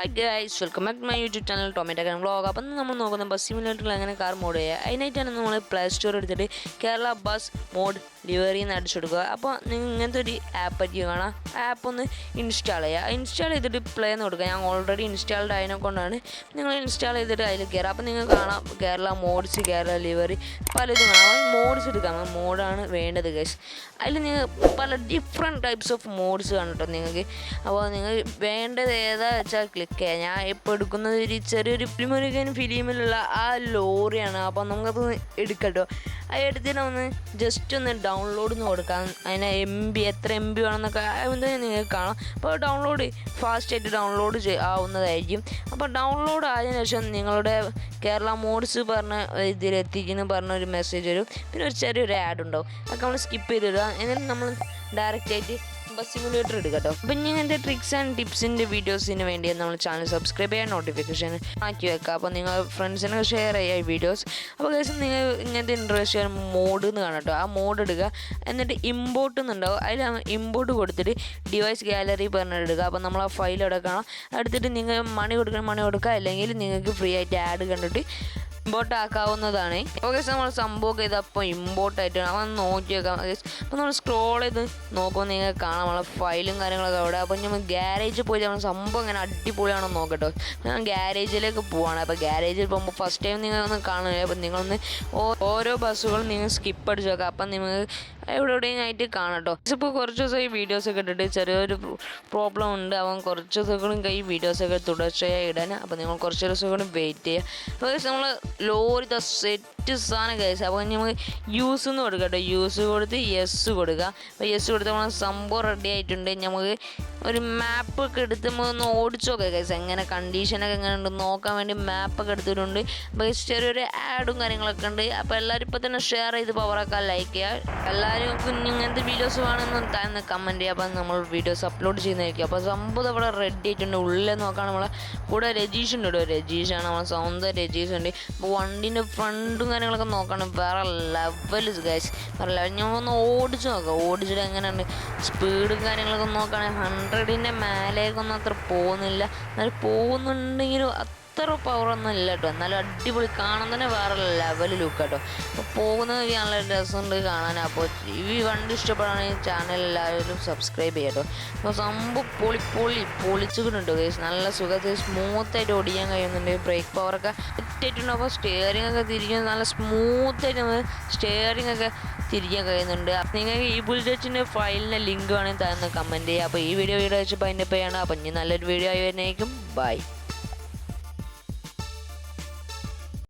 Guys welcome back my YouTube channel tomato കാരണം vlog അപ്പം നമ്മൾ നോക്കുന്ന ബസ് സിമുലേറ്ററിൽ എങ്ങനെ കാർ മോഡ് ചെയ്യുക അതിനായിട്ടാണ് നമ്മൾ പ്ലേ സ്റ്റോർ എടുത്തിട്ട് കേരള ബസ് മോഡ് ലിവറി എന്ന് അടിച്ചെടുക്കുക. അപ്പോൾ നിങ്ങൾ ഇങ്ങനത്തെ ഒരു ആപ്പ് ആയിരിക്കും കാണാം. ആപ്പ് ഒന്ന് ഇൻസ്റ്റാൾ ചെയ്യുക ഇൻസ്റ്റാൾ ചെയ്തിട്ട് പ്ലേ എന്ന് കൊടുക്കുക ഞാൻ ഓൾറെഡി ഇൻസ്റ്റാൾഡ് ആയതിനെ കൊണ്ടാണ് നിങ്ങൾ ഇൻസ്റ്റാൾ ചെയ്തിട്ട് അതിൽ കയറുക അപ്പോൾ നിങ്ങൾക്ക് കാണാം. കേരള മോഡ്സ് കേരള ലിവറി പലതും കാണാം. മോഡ്സ് എടുക്കാം. മോഡാണ് വേണ്ടത് കേസ് അതിൽ നിങ്ങൾ പല ഡിഫറെന്റ് ടൈപ്സ് ഓഫ് മോഡ്സ് കാണും കേട്ടോ നിങ്ങൾക്ക് അപ്പോൾ നിങ്ങൾ വേണ്ടത് ഏതാ വെച്ചാൽ ക്ലിക്ക് ചെയ്യാം. ഞാൻ ഇപ്പോൾ എടുക്കുന്നത് ഒരു ചെറിയൊരു ഫിലിമൊരുക്കൻ ഫിലിമിലുള്ള ആ ലോറിയാണ്. അപ്പോൾ നമുക്കത് എടുക്കട്ടോ. അത് എടുത്തിട്ട് ഒന്ന് ജസ്റ്റ് ഒന്ന് ഡൗൺലോഡ് എന്ന് കൊടുക്കാം. അതിന് എം ബി എത്ര എം ബി വേണമെന്നൊക്കെ എന്താ നിങ്ങൾക്ക് കാണാം. അപ്പോൾ ഡൗൺലോഡ് ഫാസ്റ്റായിട്ട് ഡൗൺലോഡ് ആവുന്നതായിരിക്കും. അപ്പോൾ ഡൗൺലോഡ് ആയതിനു ശേഷം നിങ്ങളുടെ കേരള മോഡ്സ് പറഞ്ഞ ഇതിലെത്തിക്കുന്നു പറഞ്ഞ ഒരു മെസ്സേജ് വരും. പിന്നെ ഒരു ചെറിയൊരു ആഡ് ഉണ്ടാവും. അതൊക്കെ നമ്മൾ സ്കിപ്പ് ചെയ്തിടുക എന്നിട്ട് നമ്മൾ ഡയറക്റ്റ് സിമുലേറ്റർ എടുക്കുക കേട്ടോ അപ്പം ഇങ്ങനത്തെ ട്രിക്സ് ആൻഡ് ടിപ്സിന്റെ വീഡിയോസിന് വേണ്ടി നമ്മൾ ചാനൽ സബ്സ്ക്രൈബ് ചെയ്യാൻ നോട്ടിഫിക്കേഷൻ ആക്കി വെക്കുക അപ്പോൾ നിങ്ങൾ ഫ്രണ്ട്സിനൊക്കെ ഷെയർ ചെയ്യുക ഈ വീഡിയോസ് അപ്പോൾ കേസ് നിങ്ങൾ ഇങ്ങനത്തെ ഇൻട്രസ്റ്റ് മോഡ് എന്ന് കാണാം കേട്ടോ ആ മോഡ് എടുക്കുക എന്നിട്ട് ഇമ്പോർട്ട് എന്നുണ്ടാവും അതിൽ ഇമ്പോർട്ട് കൊടുത്തിട്ട് ഡിവൈസ് ഗാലറി പറഞ്ഞെടുക്കുക അപ്പോൾ നമ്മൾ ആ ഫയൽ എടുക്കണം എടുത്തിട്ട് നിങ്ങൾ മണി കൊടുക്കണം മണി കൊടുക്കുക അല്ലെങ്കിൽ നിങ്ങൾക്ക് ഫ്രീ ആയിട്ട് ആഡ് കണ്ടിട്ട് ഇമ്പോർട്ട് ആക്കാവുന്നതാണ് ഓക്കെ നമ്മൾ സംഭവമൊക്കെ ഇതപ്പോൾ ഇമ്പോർട്ട് ആയിട്ട് അവൻ നോക്കി വെക്കാം അപ്പോൾ നമ്മൾ സ്ക്രോൾ ചെയ്ത് നോക്കുമ്പോൾ നിങ്ങൾക്ക് കാണാം നമ്മളെ ഫയലും കാര്യങ്ങളൊക്കെ അവിടെ. അപ്പോൾ നമ്മൾ ഗ്യാരേജിൽ പോയി നമ്മൾ സംഭവം ഇങ്ങനെ അടിപൊളിയാണെന്ന് നോക്കട്ടോ. ഞാൻ ഗ്യാരേജിലേക്ക് പോവാണ്. അപ്പോൾ ഗ്യാരേജിൽ പോകുമ്പോൾ ഫസ്റ്റ് ടൈം നിങ്ങൾ ഒന്ന് കാണുക. അപ്പോൾ നിങ്ങളൊന്ന് ഓരോ ബസ്സുകളും നിങ്ങൾ സ്കിപ്പ് അടിച്ച് വെക്കാം അപ്പം നിങ്ങൾ എവിടെ എവിടെയും ആയിട്ട് കാണട്ടോ ഇപ്പോൾ കുറച്ച് ദിവസം ഈ വീഡിയോസൊക്കെ ഇട്ടിട്ട് ചെറിയൊരു പ്രോബ്ലം ഉണ്ട്. അവൻ കുറച്ച് ദിവസങ്ങളും ഈ വീഡിയോസൊക്കെ തുടർച്ചയായി ഇടാൻ അപ്പോൾ നിങ്ങൾ കുറച്ച് ദിവസം കൂടി വെയിറ്റ് ചെയ്യുക. അപ്പോൾ നമ്മൾ Lourdes, the സെറ്റ് സാധനം കഴിച്ചു അപ്പോൾ നമുക്ക് യൂസ് എന്ന് കൊടുക്കുക കേട്ടോ. യൂസ് കൊടുത്ത് യെസ് കൊടുക്കുക അപ്പോൾ യെസ് കൊടുത്ത് നമ്മൾ സംഭവം റെഡി ആയിട്ടുണ്ട്. നമുക്ക് ഒരു മാപ്പ് ഒക്കെ എടുത്ത് നമ്മളൊന്ന് ഓടിച്ചു നോക്കാം കഴിച്ചു എങ്ങനെ കണ്ടീഷനൊക്കെ എങ്ങനെ ഉണ്ട് നോക്കാൻ വേണ്ടി മാപ്പൊക്കെ എടുത്തിട്ടുണ്ട്. അപ്പോൾ ചെറിയൊരു ആഡും കാര്യങ്ങളൊക്കെ ഉണ്ട്. അപ്പോൾ എല്ലാവരും ഇപ്പോൾ തന്നെ ഷെയർ ചെയ്ത് പവറാക്കാൻ ലൈക്ക് ചെയ്യുക. എല്ലാവരും ഇങ്ങനത്തെ വീഡിയോസ് വേണമെന്ന് താഴ്ന്ന് കമന്റ് ചെയ്യുക. അപ്പോൾ നമ്മൾ വീഡിയോസ് അപ്ലോഡ് ചെയ്യുന്നതായിരിക്കും അപ്പോൾ സംഭവം അവിടെ റെഡി ആയിട്ടുണ്ട്. ഉള്ളിൽ നോക്കാൻ നമ്മളെ കൂടെ രജീഷ് ഉണ്ട് കേട്ടോ. രജീഷാണ് നമ്മളെ സ്വന്തം രജീഷ് ഉണ്ട്. അപ്പോൾ വണ്ടീന്റെ ഫ്രണ്ടും കാര്യങ്ങളൊക്കെ നോക്കണം. വേറെ ലെവൽ ഗൈസ് വേറെ ലെവൽ ഞാൻ ഒന്ന് ഓടിച്ച് നോക്കാം. ഓടിച്ചിട്ട് എങ്ങനെയുണ്ട്? സ്പീഡും കാര്യങ്ങളൊക്കെ നോക്കുകയാണെങ്കിൽ ഹൺഡ്രഡിന്റെ മേലേക്കൊന്നും അത്ര പോകുന്നില്ല. എന്നാലും പോകുന്നുണ്ടെങ്കിലും അത്ര പവറൊന്നും ഇല്ല കേട്ടോ എന്നാലും അടിപൊളി. കാണാൻ തന്നെ വേറെ ലെവൽ ലുക്ക് കേട്ടോ അപ്പോൾ പോകുന്നത് നല്ല രസമുണ്ട് കാണാൻ. അപ്പോൾ ഈ വണ്ടി ഇഷ്ടപ്പെടുകയാണെങ്കിൽ ചാനൽ എല്ലാവരും സബ്സ്ക്രൈബ് ചെയ്യട്ടോ അപ്പോൾ സംഭവം പൊളി പൊളി പൊളിച്ചിട്ടുണ്ട് കേസ് നല്ല സുഖത്തിൽ സ്മൂത്തായിട്ട് ഓടിക്കാൻ കഴിയുന്നുണ്ട്. ബ്രേക്ക് പവറൊക്കെ തെറ്റായിട്ടുണ്ട് അപ്പോൾ സ്റ്റിയറിംഗ് ഒക്കെ തിരിക്കുന്നത് നല്ല സ്മൂത്തായിട്ട് നമ്മൾ സ്റ്റിയറിംഗ് ഒക്കെ തിരിക്കാൻ കഴിയുന്നുണ്ട്. നിങ്ങൾക്ക് ഈ ബുള്ളറ്റിന്റെ ഫയലിന്റെ ലിങ്ക് വേണമെങ്കിൽ തന്നെ കമന്റ് ചെയ്യുക അപ്പോൾ ഈ വീഡിയോ വീഡിയോ വെച്ചപ്പോൾ അതിന്റെ പേയാണ് അപ്പോൾ ഇനി നല്ലൊരു വീഡിയോ ആയി വരുന്നേക്കും ബൈ